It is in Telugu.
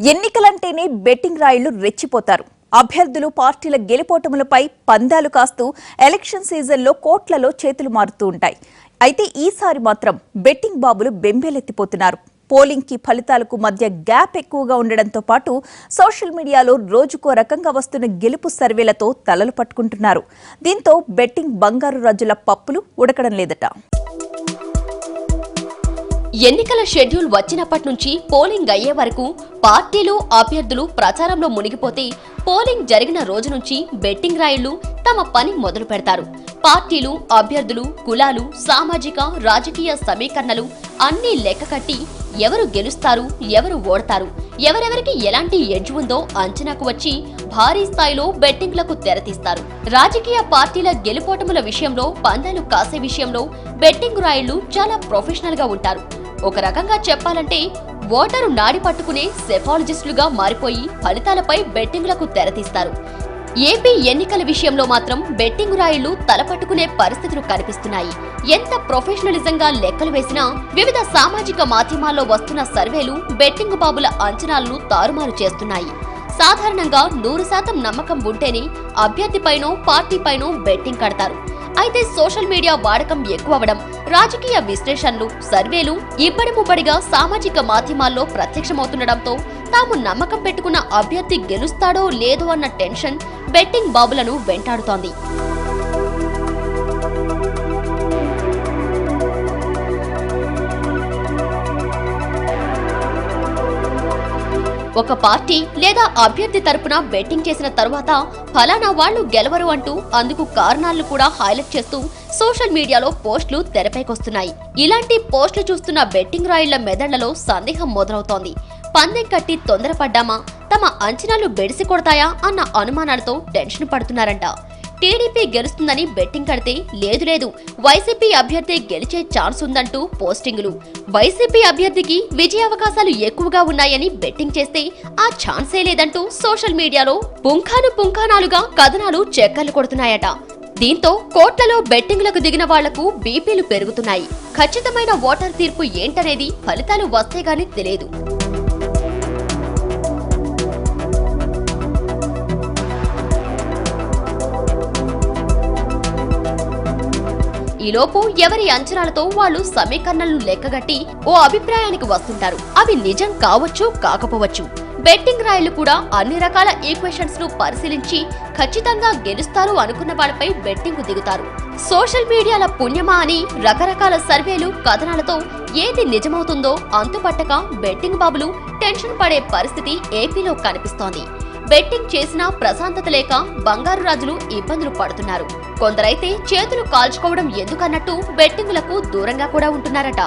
ఎన్నికలంటేనే బెట్టింగ్ రాయిళ్ళు రెచ్చిపోతారు. అభ్యర్థులు పార్టీల గెలుపోటములపై పందాలు కాస్తూ ఎలక్షన్ సీజన్లో కోట్లలో చేతులు మారుతూ ఉంటాయి. అయితే ఈసారి మాత్రం బెట్టింగ్ బాబులు బెంబేలెత్తిపోతున్నారు. పోలింగ్కి ఫలితాలకు మధ్య గ్యాప్ ఎక్కువగా ఉండడంతో పాటు సోషల్ మీడియాలో రోజుకో రకంగా వస్తున్న గెలుపు సర్వేలతో తలలు పట్టుకుంటున్నారు. దీంతో బెట్టింగ్ బంగారు రాజుల పప్పులు ఉడకడం లేదట. ఎన్నికల షెడ్యూల్ వచ్చినప్పటి నుంచి పోలింగ్ అయ్యే వరకు పార్టీలు అభ్యర్థులు ప్రచారంలో మునిగిపోతే పోలింగ్ జరిగిన రోజు నుంచి బెట్టింగ్ రాయుళ్ళు తమ పని మొదలు పెడతారు. పార్టీలు అభ్యర్థులు కులాలు సామాజిక రాజకీయ సమీకరణలు అన్నీ లెక్క కట్టి ఎవరు గెలుస్తారు ఎవరు ఓడతారు ఎవరెవరికి ఎలాంటి ఎడ్జ్ ఉందో అంచనాకు వచ్చి భారీ స్థాయిలో బెట్టింగ్లకు తెరతీస్తారు రాజకీయ పార్టీల గెలుపోటముల విషయంలో పందాలు కాసే విషయంలో బెట్టింగ్ రాయుళ్ళు చాలా ప్రొఫెషనల్గా ఉంటారు. ఒక రకంగా చెప్పాలంటే ఓటరు నాడి పట్టుకునే సెఫాలజిస్టులుగా మారిపోయి ఫలితాలపై బెట్టింగ్లకు తెరతీస్తారు ఏపీ ఎన్నికల విషయంలో మాత్రం బెట్టింగ్ రాయిళ్ళు తలపట్టుకునే పరిస్థితులు కనిపిస్తున్నాయి. ఎంత ప్రొఫెషనలిజంగా లెక్కలు వేసినా వివిధ సామాజిక మాధ్యమాల్లో వస్తున్న సర్వేలు బెట్టింగ్ బాబుల అంచనాలను తారుమారు చేస్తున్నాయి. సాధారణంగా నూరు శాతం నమ్మకం ఉంటేనే అభ్యర్థిపైనో పార్టీపైనో బెట్టింగ్ కడతారు. అయితే సోషల్ మీడియా వాడకం ఎక్కువవడం రాజకీయ విశ్లేషణలు సర్వేలు ఇబ్బడిముబ్బడిగా సామాజిక మాధ్యమాల్లో ప్రత్యక్షమవుతుండడంతో తాము నమ్మకం పెట్టుకున్న అభ్యర్థి గెలుస్తాడో లేదో అన్న టెన్షన్ బెట్టింగ్ బాబులను వెంటాడుతోంది. ఒక పార్టీ లేదా అభ్యర్థి తరపున బెట్టింగ్ చేసిన తర్వాత ఫలానా వాళ్ళు గెలవరు అంటూ అందుకు కారణాలను కూడా హైలైట్ చేస్తూ సోషల్ మీడియాలో పోస్టులు తెరపైకొస్తున్నాయి. ఇలాంటి పోస్టులు చూస్తున్న బెట్టింగ్ రాయిళ్ళ మెదళ్ళలో సందేహం మొదలవుతోంది. పందెం కట్టి తొందరపడ్డామా? తమ అంచనాలు బెడిసి కొడతాయా? అన్న అనుమానాలతో టెన్షన్ పడుతున్నారంట. టీడీపీ గెలుస్తుందని బెట్టింగ్ కడితే లేదు లేదు. వైసీపీ అభ్యర్థి గెలిచే ఛాన్స్ ఉందంటూ పోస్టింగులు. వైసీపీ అభ్యర్థికి విజయావకాశాలు ఎక్కువగా ఉన్నాయని బెట్టింగ్ చేస్తే ఆ ఛాన్సే లేదంటూ సోషల్ మీడియాలో పుంఖాను పుంఖానాలుగా కథనాలు చెక్కర్లు కొడుతున్నాయట. దీంతో కోట్లలో బెట్టింగ్లకు దిగిన వాళ్ళకు బీపీలు పెరుగుతున్నాయి. ఖచ్చితమైన ఓటర్ తీర్పు ఏంటనేది ఫలితాలు వస్తే గానీ తెలియదు. ఈలోపు ఎవరి అంచనాలతో వాళ్ళు సమీకరణలను లెక్కగట్టి ఓ అభిప్రాయానికి వస్తుంటారు. అవి నిజం కావచ్చు కాకపోవచ్చు. బెట్టింగ్ రాయలు కూడా అన్ని రకాల ఈక్వేషన్స్ను పరిశీలించి ఖచ్చితంగా గెలుస్తారు అనుకున్న వాళ్ళపై బెట్టింగ్ దిగుతారు. సోషల్ మీడియాల పుణ్యమా అని రకరకాల సర్వేలు కథనాలతో ఏది నిజమవుతుందో అంతుపట్టక బెట్టింగ్ బాబులు టెన్షన్ పడే పరిస్థితి ఏపీలో కనిపిస్తోంది. బెట్టింగ్ చేసినా ప్రశాంతత లేక బంగారు రాజులు ఇబ్బందులు పడుతున్నారు. కొందరైతే చేతులు కాల్చుకోవడం ఎందుకన్నట్టు బెట్టింగులకు దూరంగా కూడా ఉంటున్నారట.